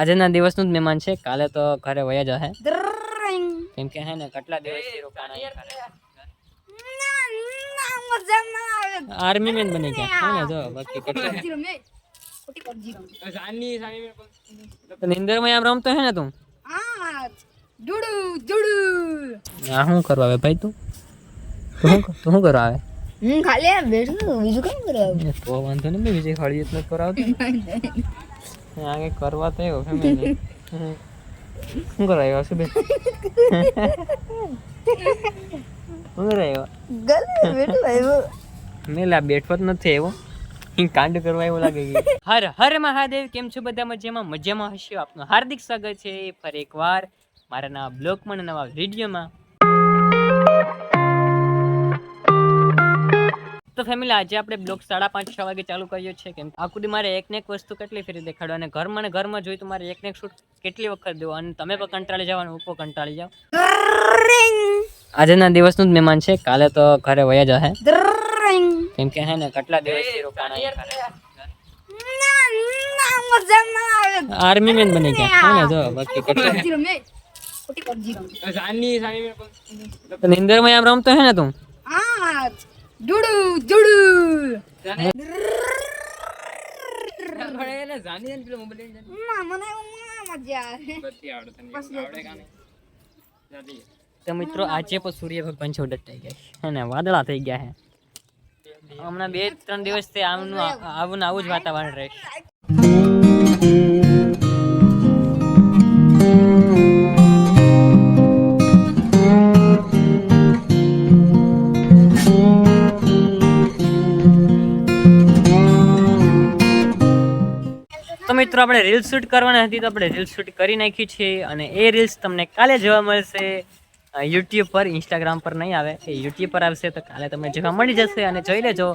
આજના દિવસનું જ મહેમાન છે. કાલે તો ઘરે વયા જશે. કેમ કે હે ને કેટલા દિવસથી રોકાણા આર્મી મેન બની ગયા. હે ને જો બાકી કેટલા તો નિંદરમાં આમ રમતો હે ને તું? આ શું કરવા આવે ભાઈ તું? તું શું તું શું કરવા આવે? હું ખાલી બેઠું બીજું કેમ કરાવ તો વાંધો નહીં બીજી ખાડી જ નથી કરાવતી. આગે કરવા તો આવ્યો ફેમિલી શું કરવા શું બે શું કરવા ગલે બેઠું આવ્યો. મેલા બેઠો જ નથી આવ્યો. કાંડ કરવા એવું લાગે હર હર મહાદેવ કેમ છો બધા મજામાં? મજામાં હશો આપનું હાર્દિક સ્વાગત છે ફરી એકવાર મારા નવા બ્લોગમાં નવા વિડીયોમાં. તો ફેમિલી આજે આપણે બ્લોગ સાડા પાંચ છ વાગે ચાલુ કર્યો છે કેમ દી મારે એક ને એક વસ્તુ કેટલી ફેરી દેખાડો? અને ઘરમાં ને ઘરમાં જોઈ તો મારે એક ને એક શૂટ કેટલી વખત દેવો? અને તમે પણ કંટાળી જાવ અને હું પણ કંટાળી જાવ આજના દિવસનું જ મહેમાન છે. કાલે તો ઘરે વયા જશે. કેમ કે હે ને કેટલા દિવસથી રોકાણા આર્મી મેન બની ગયા. હે ને જો બાકી કેટલા. નિંદરમાં આમ રમતો હે ને તું? તો મિત્રો આજે પણ સૂર્ય ભગવાન છોડ થઈ ગયા છે. હે ને વાદળા થઈ ગયા છે. હમણાં બે ત્રણ દિવસથી આમનું આવું આવું જ વાતાવરણ રહેશે મિત્રો, આપણે રીલ્સ શૂટ કરવાની હતી તો આપણે રીલ્સ શૂટ કરી નાખી છે અને એ રીલ્સ તમને કાલે જોવા મળશે. યુટ્યુબ પર ઇન્સ્ટાગ્રામ પર નહીં આવે. એ યુટ્યુબ પર આવશે તો કાલે તમને જોવા મળી જશે અને જોઈ લેજો.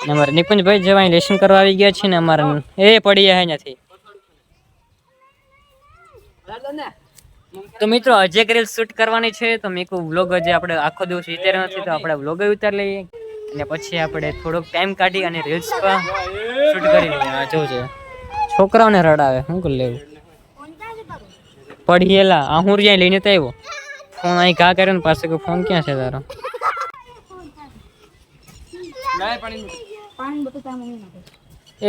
અને અમારા નિકુંજભાઈ જેવા લેસન કરવા આવી ગયા છે ને અમારા એ પડી જાય નથી તો મિત્રો, હજે એક રીલ્સ શૂટ કરવાની છે. તો મેં વ્લોગ હજી આપણે આખો દિવસ ઉતાર્યો નથી, તો આપણે વ્લોગ ઉતારી લઈએ. અને પછી આપણે થોડોક ટાઈમ કાઢી અને રીલ્સ શૂટ કરી લઈએ. જોજો. છોકરાઓને રડાવે, શું કરી લેવું? પડીએલા આ હું જ્યાં લઈને તો આવ્યો. ફોન અહીં ઘા કર્યો ને પાસે ફોન ક્યાં છે તારો?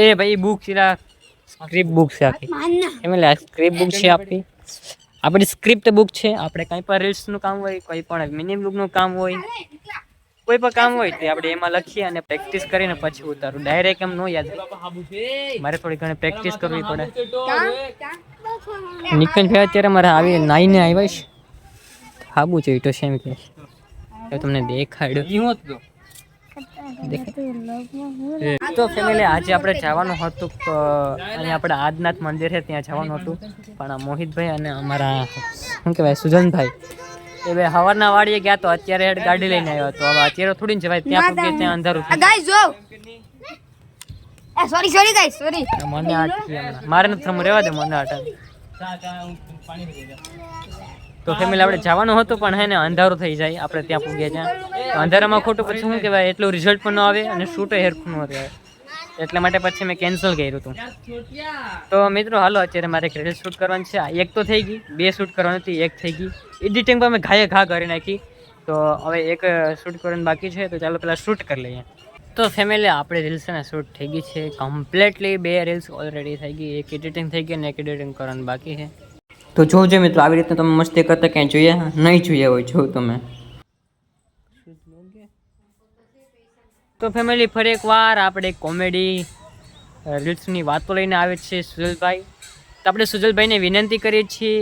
એ ભાઈ બુક છે સ્ક્રિપ્ટ બુક છે આખી. એમ એટલે સ્ક્રિપ્ટ બુક છે આપી આપણી સ્ક્રિપ્ટ બુક છે, આપણે કંઈ પણ રીલ્સનું કામ હોય, કોઈ પણ મિની બુકનું કામ હોય. કોઈ પણ કામ હોય તે આપણે એમાં લખીએ અને પ્રેક્ટિસ કરીને પછી ઉતારું. ડાયરેક્ટ એમ ન યાદ મારે થોડી ઘણી પ્રેક્ટિસ કરવી પડે. નિકન ભાઈ અત્યારે મારે આવી નાઈને આવ્યા છે. હાબુ છે તો સેમ કે. તમને દેખાડ્યો. તો. ફેમિલી આજે આપણે જવાનું હતું અને આપણે આદનાથ મંદિર છે ત્યાં જવાનું હતું. પણ મોહિતભાઈ અને અમારા શું કહેવાય સુજનભાઈ એ બે હવારના વાડીએ ગયા તો અત્યારે હેડ ગાડી લઈને આવ્યો તો હવે અત્યારે થોડી ને જવાય. ત્યાં પૂગે ત્યાં અંધારું થઈ ગાઈસ જો. સોરી સોરી ગાઈસ સોરી મને આટકી મારે નથી થમ રહેવા દે મને આટા તો ફેમિલી આપણે જવાનું હતું પણ હે ને અંધારું થઈ જાય. આપણે ત્યાં પૂગે ત્યાં. અંધારામાં ખોટું પછી શું કહેવાય? એટલું રિઝલ્ટ પણ ન આવે અને શૂટ હેરખું ન આવે. એટલા માટે પછી મેં કેન્સલ કર્યું હતું તો મિત્રો, હાલો, અત્યારે મારે એક રીલ શૂટ કરવાની છે. એક તો થઈ ગઈ, બે શૂટ કરવાની હતી, એક થઈ ગઈ. એડિટિંગ પર મેં ઘાએ ઘા કરી નાખી. તો હવે એક શૂટ કરવાની બાકી છે, તો ચાલો પેલા શૂટ કરી લઈએ. તો ફેમિલી આપણે રિલ્સના શૂટ થઈ ગઈ છે કમ્પ્લીટલી બે રીલ્સ ઓલરેડી થઈ ગઈ, એક એડિટિંગ થઈ ગઈ અને એક એડિટિંગ કરવાનું બાકી છે. તો જોજો મિત્રો, આવી રીતે તમે મસ્તી કરતા ક્યાંય જોઈએ નહીં જોઈએ હોય જો તમે. તો ફેમિલી ફરી એકવાર આપણે કોમેડી રીલ્સની વાતો લઈને આવે છે સુજલભાઈ. તો આપણે સુજલભાઈને વિનંતી કરીએ છીએ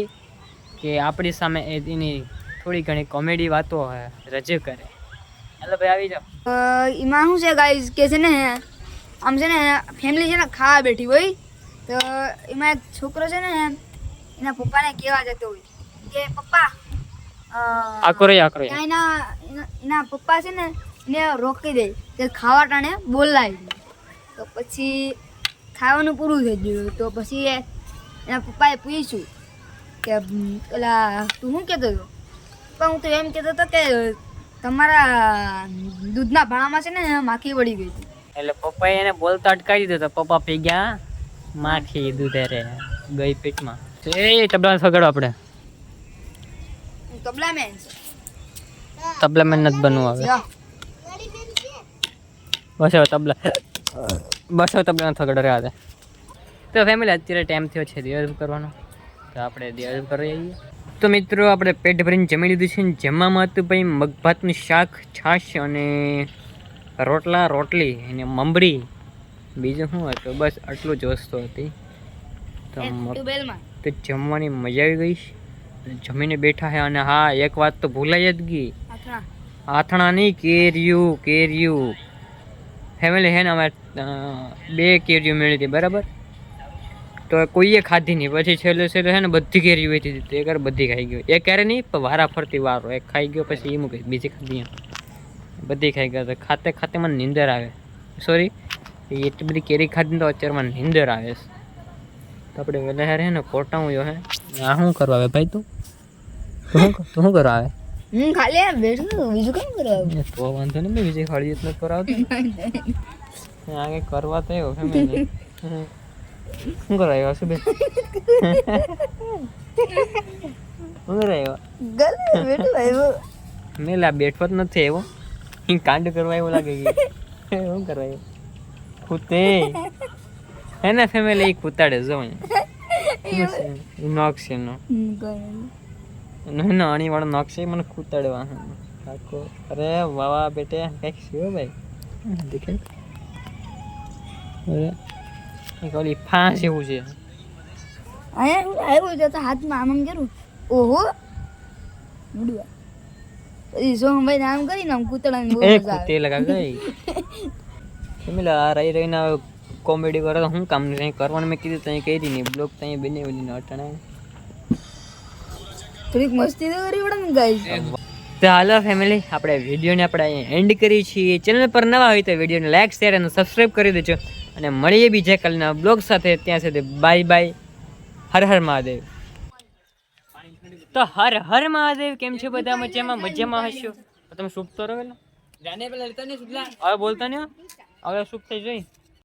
કે આપણી સામે એની થોડી ઘણી કોમેડી વાતો રજૂ કરે. હાલો ભાઈ આવી જાઓ. એમાં શું છે ગાઈઝ કે છે ને આમ છે ને ફેમિલી છે ને ખાવા બેઠી હોય તો એમાં એક છોકરો છે ને એના પપ્પાને કહેવા જતો હોય કે પપ્પા આકરો આકરો એના- એના પપ્પા છે ને એને રોકી દે. કે ખાવા ટાણે બોલાવી તો પછી ખાવાનું પૂરું થઈ ગયું. તો પછી એના પપ્પાએ પૂછ્યું કે પેલા તું શું કહેતો હતો? પણ હું તો એમ કહેતો હતો કે તમારા દૂધના ભાણામાં છે ને માખી પડી ગઈ હતી. એટલે પપ્પાએ એને બોલતા અટકાવી દીધો તો પપ્પા પી ગયા. માખી દૂધે રે ગઈ પેટમાં. એ તબલા સગડો આપણે. તબલા મેન તબલા મેં નથી બનવું આવે. બસ તબલા. બસ તબલા નથી રહ્યા હતા તો ફેમિલી અત્યારે ટાઈમ થયો છે દિવાળી કરવાનો. તો આપણે દિવાળી કરી આવીએ. તો મિત્રો આપણે પેટ ભરીને જમી લીધું છે ને જમવામાં હતું ભાઈ મગભાતનું શાક છાશ અને રોટલા રોટલી અને મમરી. બીજું શું હતું? બસ આટલું જ વસ્તુ હતી. તો જમવાની મજા આવી ગઈ જમીને બેઠા હે અને હા એક વાત તો ભૂલાઈ જ ગઈ. આથણા. નહીં કેર્યું કેરિયું ફેમિલી છે ને અમારે બે કેરીઓ મળી હતી, બરાબર? તો કોઈએ ખાધી નહીં. પછી છેલ્લે છેલ્લે છે ને બધી કેરીઓ વેચી દીધી. એક બધી ખાઈ ગયો. એક ક્યારે નહીં, પણ વારા ફરતી વારો. એક ખાઈ ગયો, પછી એ મૂકી. બીજી ખાધી બધી ખાઈ ગયા. ખાતે ખાતે મને નીંદર આવે. સોરી એટલી બધી કેરી ખાધી તો અત્યારે મને નીંદર આવે તો આપણે વહેલા હે ને કોટા હું હે. આ શું કરવા આવે ભાઈ તું? તું શું કરવા આવે? હું ખાલી આમ બેઠું છું, બીજું કેમ કરાવું તો વાંધો નહીં બીજી ખાલી નથી કરાવતો. આગે કરવા તો આવ્યો ફેમિલી શું કરાયો આવ્યો શું બેન? શું કરવા આવ્યો? ગલે બેઠો આવ્યો. મેં લા બેઠો જ નથી એવો ઈ કાંડ કરવા આવ્યો લાગે કે શું કરાયો કુતે. હે ને ફેમિલી કૂતાડે જો નોક છે નો હમ, કોઈ નહીં. નાની વાળો નોક મને કૂતાડવા કાકો અરે વાવા બેટે કંઈક છે ભાઈ? દેખે અરે એક ઓલી ફાંસ એવું છે. અહીંયા આવ્યું છે તો હાથમાં આમ આમ કરું ઓહો. મૂડવા પછી સોહમભાઈ આમ કરીને આમ કૂતરાને બહુ મજા આવે. કૂતે લગા ગઈ. એમ આ રહી રહીને કોમેડી કરે તો હું કામ નહીં કરવાનું મેં કીધું ત્યાં કહી દીધી બ્લોક ત્યાં બને બની અટાણા. થોડીક મસ્તી તો કરી પડે ને ગાઈસ તો હાલો ફેમિલી આપણે વિડીયોને આપણે અહીંયા એન્ડ કરી છીએ. ચેનલ પર નવા હોય તો વિડીયોને લાઈક શેર અને સબસ્ક્રાઈબ કરી દેજો. અને મળીએ બીજા કાલના બ્લોગ સાથે. ત્યાં સુધી બાય બાય હર હર મહાદેવ. તો હર હર મહાદેવ કેમ છે બધા? મજામાં? મજામાં હશો? તો તમે શુભ તો રહો હવે બોલતા નહીં હવે સૂપ થઈ જોઈ.